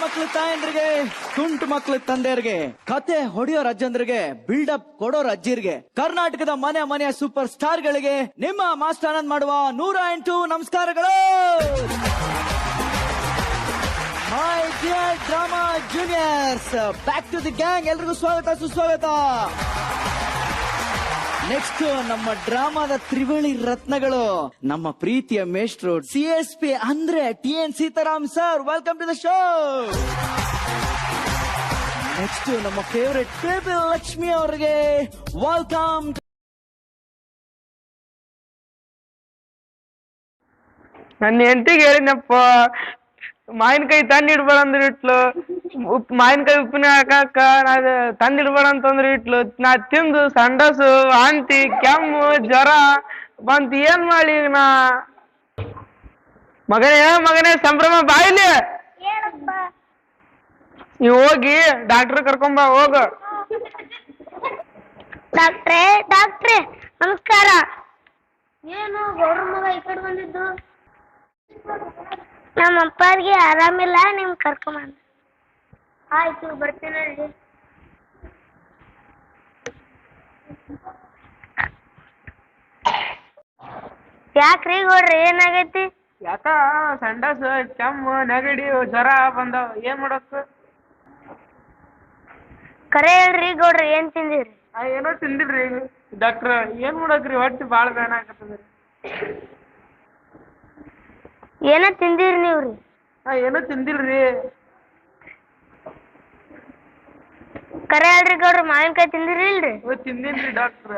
ಮಕ್ಳು ತಾಯಂದ್ರಿಗೆ, ತುಂಟು ಮಕ್ಳು ತಂದೆಯರಿಗೆ, ಕತೆ ಹೊಡೆಯೋ ಬಿಲ್ಡ್ ಬಿಲ್ಡಪ್ ಕೊಡೋ ರಜ್ಜಿರ್ಗೆ, ಕರ್ನಾಟಕದ ಮನೆ ಮನೆಯ ಸೂಪರ್ ಸ್ಟಾರ್ ಗಳಿಗೆ ನಿಮ್ಮ ಮಾಸ್ಟರ್ ಆನಂದ್ ಮಾಡುವ ನೂರ ಎಂಟು ನಮಸ್ಕಾರಗಳು. My dear drama juniors back to the gang ಎಲ್ರಿಗೂ ಸ್ವಾಗತ, ಸುಸ್ವಾಗತ. ನೆಕ್ಸ್ಟ್ ನಮ್ಮ ಡ್ರಾಮಾದ ತ್ರಿವಳಿ ರತ್ನಗಳು. ನಮ್ಮ ಪ್ರೀತಿಯ ಮೇಷ್ಟ್ರು ಸಿ ಎಸ್ ಪಿ ಅಂದ್ರೆ T N Sitaram sir. Welcome to the show next ನಮ್ಮ ಫೇವರೆಟ್ ಪೇಪಿ ಲಕ್ಷ್ಮಿ ಅವರಿಗೆ ವೆಲ್ಕಮ್ ನನ್ನ ಹೆಂಡತಿಗೆ ಹೇಳಿನಪ್ಪ ಮಾವಿನಕಾಯಿ ತಂದು ಇಡ್ಬೇಡ ಅಂದ್ರೆ ಇಟ್ಲು. ಉಪ್ ಮಾವಿನಕಾಯಿ ಉಪ್ಪಿನ ಹಾಕಾಕ ನಾ ತಂದ್ ಇಡ್ಬೇಡ ಅಂತಂದ್ರೆ ಇಟ್ಲು. ನಾ ತಿಂದು ಸಂಡಸು ವಾಂತಿ ಕೆಮ್ಮು ಜ್ವರ ಬಂತು ಏನ್ ಮಾಡಿ ಈಗ ನಾ? ಮಗನೇ ಮಗನೇ ಸಂಭ್ರಮ ಬಾಯಿಲಿ ನೀ ನೀವು ಹೋಗಿ ಡಾಕ್ಟರ್ ಕರ್ಕೊಂಬ ಹೋಗು. ಡಾಕ್ಟ್ರೇ ಡಾಕ್ಟ್ರೇ ನಮಸ್ಕಾರ. ಏನು ಗೌಡ್ರ ಮಗ ಈ ಕಡೆ ಬಂದಿದ್ದು? ನಮ್ಮ ಅಪ್ಪಾರಿಗೆ ಆರಾಮಿಲ್ಲ ನಿಮ್ ಕರ್ಕೊಂಬಂದ ಆಯ್ತು ಬರ್ತೀನಿ ಹೇಳ್ರಿ ಯಾಕ್ರಿ ಗೌಡ್ರಿ ಏನಾಗೈತಿ? ಯಾಕ ಸಂಡಸ್ ಚಮ್ಮ ನೆಗಡಿ ಜ್ವರ ಬಂದಾವ ಏನ್ ಮಾಡಕ್? ಕರೆ ಹೇಳ್ರಿ ಗೌಡ್ರಿ ಏನ್ ತಿಂದಿರಿ? ಏನೋ ತಿಂದಿಲ್ರಿ. ಡಾಕ್ಟ್ರ ಏನ್ ಮಾಡಕ್ರಿ? ಹೊಟ್ಟಿ ಭಾಳ ಬೇನ ಆಗತ್ತದ್ರಿ ಏನೋ ತಿಂದಿರಿ ನೀವ್ರಿ? ನಾ ಏನೂ ತಿಂದಿಲ್ರಿ? ಕರೆ ಹೇಳ್ರಿ ಗೌಡ್ರ ಮಾವಿನಕಾಯಿ ತಿಂದಿರಿ ಇಲ್ರಿ? ಇವತ್ತು ತಿಂದಿನ್ರಿ ಡಾಕ್ಟ್ರ.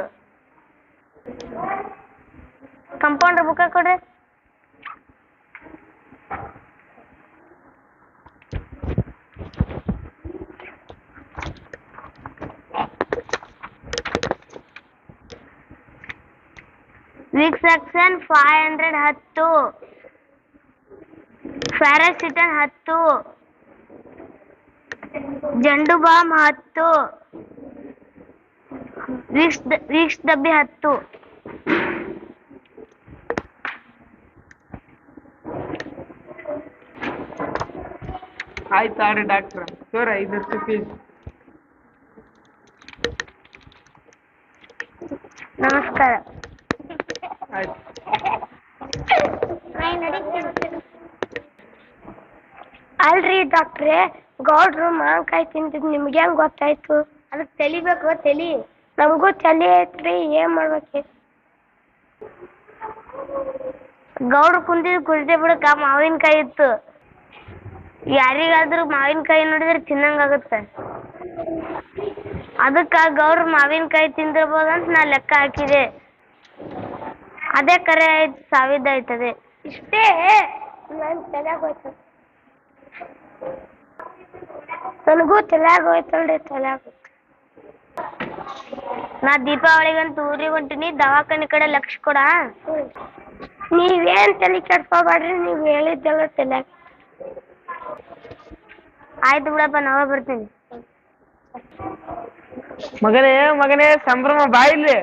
ಕಂಪೌಂಡ್ರ್ ಬುಕ್ಕ ಕೊಡ್ರಿ. ವಿಕ್ಸ್ ಸೆಕ್ಷನ್ ಫೈವ್ ಹಂಡ್ರೆಡ್ ಹತ್ತು. ಪ್ಯಾರಾಸಿಟನ್ ಹತ್ತು ಜಂಡು ಬಾಮ್ ಹತ್ತು ವಿಕ್ಸ್ ಡ- ವಿಕ್ಸ್ ಡಬ್ಬಿ ಹತ್ತು. ಆಯ್ತು ಆಡ್ರಿ ಡಾಕ್ಟ್ರ. ಸರ್ ಐದಷ್ಟು ಫೀಸ್ ನಮಸ್ಕಾರ. ಆಯ್ತು. ಅಲ್ರಿ ಡಾಕ್ಟ್ರೆ, ಗೌಡ್ರು ಮಾವಿನಕಾಯಿ ತಿಂತಿದ್ ನಿಮ್ಗೆ ಹೆಂಗ್ ಗೊತ್ತಾಯ್ತು? ಅದಕ್ಕೆ ತಲಿಬೇಕು ತಲಿ? ನಮಗೂ ತಲೆ ಐತ್ರಿ, ಏನ್ ಮಾಡ್ಬೇಕು? ಗೌಡ್ರು ಕುಂದಿದ್ ಕುರ್ಚಿ ಬಿಡಕ ಮಾವಿನಕಾಯಿ ಇತ್ತು. ಯಾರಿಗಾದ್ರೂ ಮಾವಿನಕಾಯಿ ನೋಡಿದ್ರೆ ತಿನ್ನಂಗಾಗತ್ತೆ ಅದಕ್ಕ ಗೌಡ್ರು ಮಾವಿನಕಾಯಿ ಅಂತ ನಾ ಲೆಕ್ಕ ಹಾಕಿದೆ. ಅದೇ ಕರೆ ಆಯ್ತು ಸಾವಿದ್ದಾಯ್ತದೆ ಇಷ್ಟೇ, ನನ್ ತಲೆಯಾಗ ಹೋಯ್ತು. ನನಗೂ ತಲೆಯಾಗ ಹೋಯ್ತಲ್ರಿ ತಲೆಯಾಗ ನಾ ದೀಪಾವಳಿಗಂತ ಊರಿಗೆ ಹೊಂಟಿನಿ ದವಾಖಾನೆ ಕಡೆ ಲಕ್ಷ ಕೊಡ. ನೀವೇನ್ ತಲೆ ಕೆಡ್ಕೋಬೇಡ್ರಿ ನೀವ್ ಹೇಳಿದ್ದೆಲ್ಲ ತಲೆಯಾಗ. ಆಯ್ತು ಬಿಡಪ್ಪ ನಾವೇ ಬರ್ತೀನಿ ಮಗನೇ ಮಗನೇ ಸಂಭ್ರಮ ಬಾಯಿಲಿ.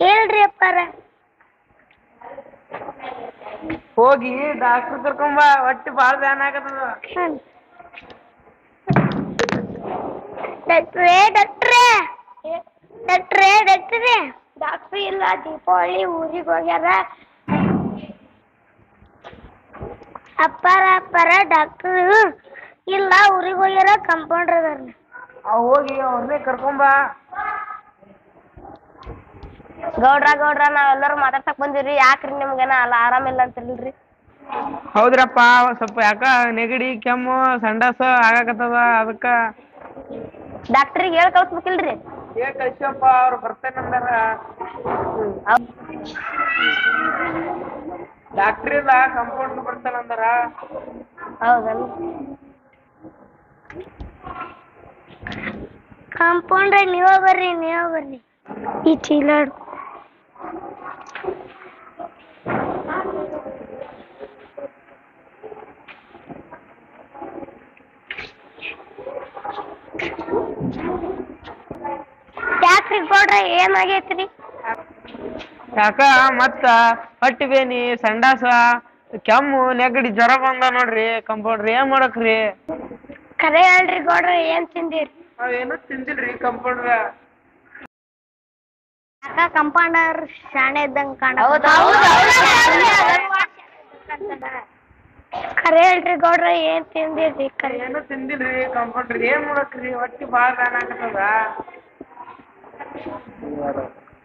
ಹೇಳ್ರಿ ಅಪ್ಪಾರ. ಹೋಗಿ ಡಾಕ್ಟರ್ ಕರ್ಕೊಂಬ ಒಟ್ಟು ಬಾಳ ಬೇನ ಆಗತ್ತದ. ಡಾಕ್ಟ್ರೇ ಡಾಕ್ಟ್ರೇ. ಡಾಕ್ಟ್ರೇ ಡಾಕ್ಟ್ರೇ. ಡಾಕ್ಟ್ರ್ ಇಲ್ಲ ದೀಪಾವಳಿ ಊರಿಗೆ ಹೋಗ್ಯಾರ. ಅಪ್ಪಾರ ಅಪ್ಪಾರ ಡಾಕ್ಟರ್. ಇಲ್ಲ ಊರಿಗೆ ಹೋಗ್ಯಾರ ಕಂಪೌಂಡರ್ ಅದಾರ. ಹೋಗಿ ಅವ್ರನ್ನೇ ಕರ್ಕೊಂಬ ಗೌಡ್ರ ಗೌಡ್ರ ನಾವೆಲ್ಲರೂ ಮಾತಾಡ್ಸಕ್ ಬಂದಿವ್ರಿ. ಯಾಕ್ರಿ ನಿಮ್ಗೇನ ಅಲ್ಲ ಆರಾಮಿಲ್ಲ ಅಂತಿಲ್ರಿ ಹೌದ್ರಪ್ಪ ಸ್ವಲ್ಪ ಯಾಕ ನೆಗಡಿ ಕೆಮ್ಮು ಸಂಡಾಸ ಆಗಾಕತ್ತದ ಅದಕ್ಕ ಡಾಕ್ಟ್ರಿಗೆ ಹೇಳಿ ಕಳ್ಸ್ಬೇಕಿಲ್ರಿ? ಏ ಕಳ್ಸಪ್ಪ ಅವ್ರು ಬರ್ತೇನಂದಾರ ಡಾಕ್ಟ್ರ್ ಇಲ್ಲ ಕಂಪೌಂಡರ್ ಬರ್ತಾನಂದಾರ ಹೌದಲ್ಲ ಕಾಂಪೌಂಡ್ರಾಗ ನೀವೇ ಬರ್ರಿ ನೀವ ಬರ್ರಿ. ಈ ಚೀಲ ಹಿಡ್ಕೊ. ಕೊಡ್ರಿ ಏನಾಗೈತ್ರಿ ಯಾಕ ಮತ್ತ ಹೊಟ್ಟಿ ಬೇನಿ ಸಂಡಾಸ ಕೆಮ್ಮು ನೆಗಡಿ ಜ್ವರ ಬಂದ ನೋಡ್ರಿ ಕಂಪೌಂಡ್ರಿ ಏನ್ ಮಾಡಕ್ರಿ ಕರೆ ಹೇಳ್ರಿ ಗೌಡ್ರ ಏನ್ ತಿಂದಿರಿ ಏನು ತಿಂದಿಲ್ರಿ ಕಂಪೌಂಡ್ರ ಕಂಪೌಂಡರ್ ಶಾಣೆ ಇದ್ದಂಗ ಕಾಣ ಕರೆ ಹೇಳ್ರಿ ಗೌಡ್ರ ಏನ್ ತಿಂದಿರಿ ಕರೆ ಏನು ತಿಂದಿಲ್ರಿ ಕಂಪೌಂಡ್ರಿ ಏನ್ ಮಾಡಕ್ರಿ ಹೊಟ್ಟಿ ಬಾಳ ಬ್ಯಾನ್ ಆಗತ್ತದ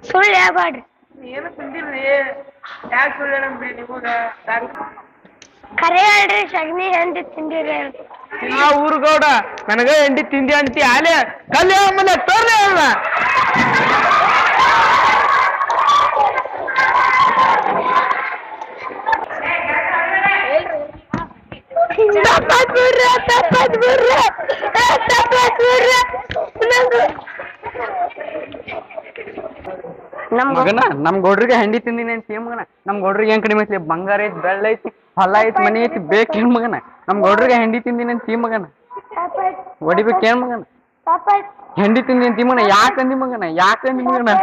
ಸುಳ್ಳು ಹೇಳ್ಬೇಡ್ರಿ ಏನು ತಿಂದಿಲ್ರಿ ಯಾಕೆ ಸುಳ್ಳು ಹೇಳಂಬ್ರಿ ನಿಮಗ ಕರೆ ಹೇಳ್ರಿ ಸಗಣಿ ಹಂದಿ ತಿಂದಿರಿ ಹೇಳ್ರಿ ಆ ಊರ್ಗೌಡ ನನಗ ಎಂಡಿ ತಿಂದಿ ಅಂತಿ ಆಲೆ ಕಲ್ಯ ಆಮೇಲೆ ತೋರ್ಲೆ ಅಲ್ಲ ತಪ್ಪಾತ್ ಬಿಡ್ರಿ ತಪ್ಪಾತ್ ಬಿಡ್ರಿ ತಪ್ಪಾತ್ ಬಿಡ್ರಿ ನಮ್ ಮಗನ ನಮ್ ಗೌಡ್ರಿಗೆ ಹೆಂಡಿ ತಿಂದಿನಿ ಅಂತ ಏನ್ ಮಗನ. ನಮ್ ಗೌಡ್ರಿಗೆ ಏನ್ ಕಡಿಮೆ ಐತಿ? ಬಂಗಾರ ಐತಿ ಬೆಳ್ಳ ಐತಿ ಹೊಲ ಐತಿ ಮನಿ ಐತಿ ಬೇಕೇನ್ ಮಗನ. ನಮ್ ಗೌಡ್ರಿಗೆ ಹೆಂಡಿ ತಿಂದಿನಿ ಅಂತ ಏನ್ ಮಗನ. ಹೊಡಿಬೇಕೇನ್ ಮಗನ. ತಪ್ಪಾಯ್ತು ಹೆಂಡಿ ತಿಂದಿ ಅಂತ ಮಗನ. ಯಾಕಂದಿ ಮಗನ? ಯಾಕಂದಿ ಮಗನ?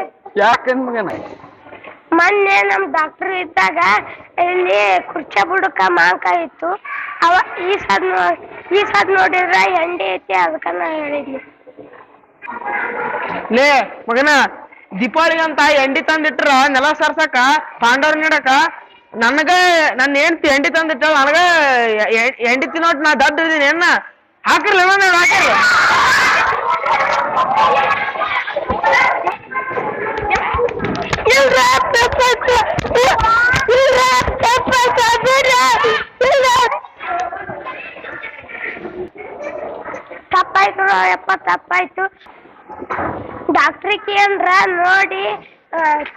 ಯಾಕಂದಿ ಮಗನ? ಮೊನ್ನೆ ನಮ್ ಡಾಕ್ಟರ್ ಇದ್ದಾಗ ಇಲ್ಲಿ ಕುರ್ಚೆ ಬುಡಕ ಮಾಂಕಾಯಿ ಇತ್ತು. ಅವ ಈ ಸದ್ ಈ ಸದ್ ನೋಡಿದ್ರ ಹೆಂಡಿ ಐತಿ ಅದಕ್ಕ ನಾ ಹೇಳಿದ್ನಿ. ಲೇ, ಮಗನ ದೀಪಾವಳಿಗೆ ಅಂತ ಎಂಡಿ ತಂದಿಟ್ರ, ನೆಲ ಸರ್ಸಕ ಪಾಂಡವ್ರ ನೀಡಕ ನನಗ, ನನ್ನ ಹೆಂಡ್ತಿ ಎಂಡಿ ತಂದಿಟ್ಟ, ನನಗ ಎಂಡಿ ತಿನ್ನೋಟ್ ನಾ ದಡ್ಡ ಇದೀನಿ, ಏನ ಹಾಕಿರ್ಲಿ ಹಾಕಿರ್ಲಿ ತಪ್ಪಾಯ್ತು ಯಪ್ಪ ತಪ್ಪಾಯ್ತು. ಡಾಕ್ಟ್ರಿ ಕೇಂದ್ರ ನೋಡಿ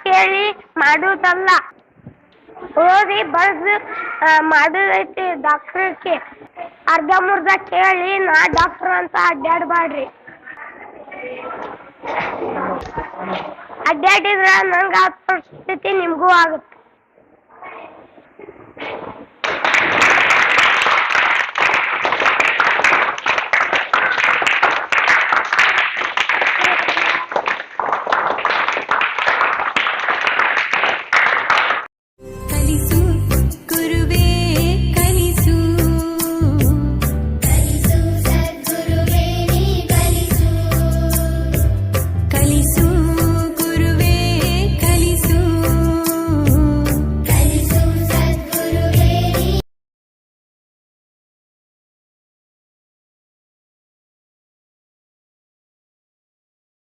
ಕೇಳಿ ಮಾಡುದಲ್ಲ. ಓದಿ ಬರೆದು ಮಾಡುದೈತಿ ಡಾಕ್ಟ್ರಿಗೆ ಅರ್ಧ ಮುರ್ಧ ಕೇಳಿ, ನಾ ಡಾಕ್ಟರ್ ಅಂತ ಅಡ್ಡಾಡಬಾಡ್ರಿ ಅಡ್ಡಾಡಿದ್ರೆ ನಂಗ ಆ ಪರಿಸ್ಥಿತಿ ನಿಮಗೂ ಆಗುತ್ತೆ.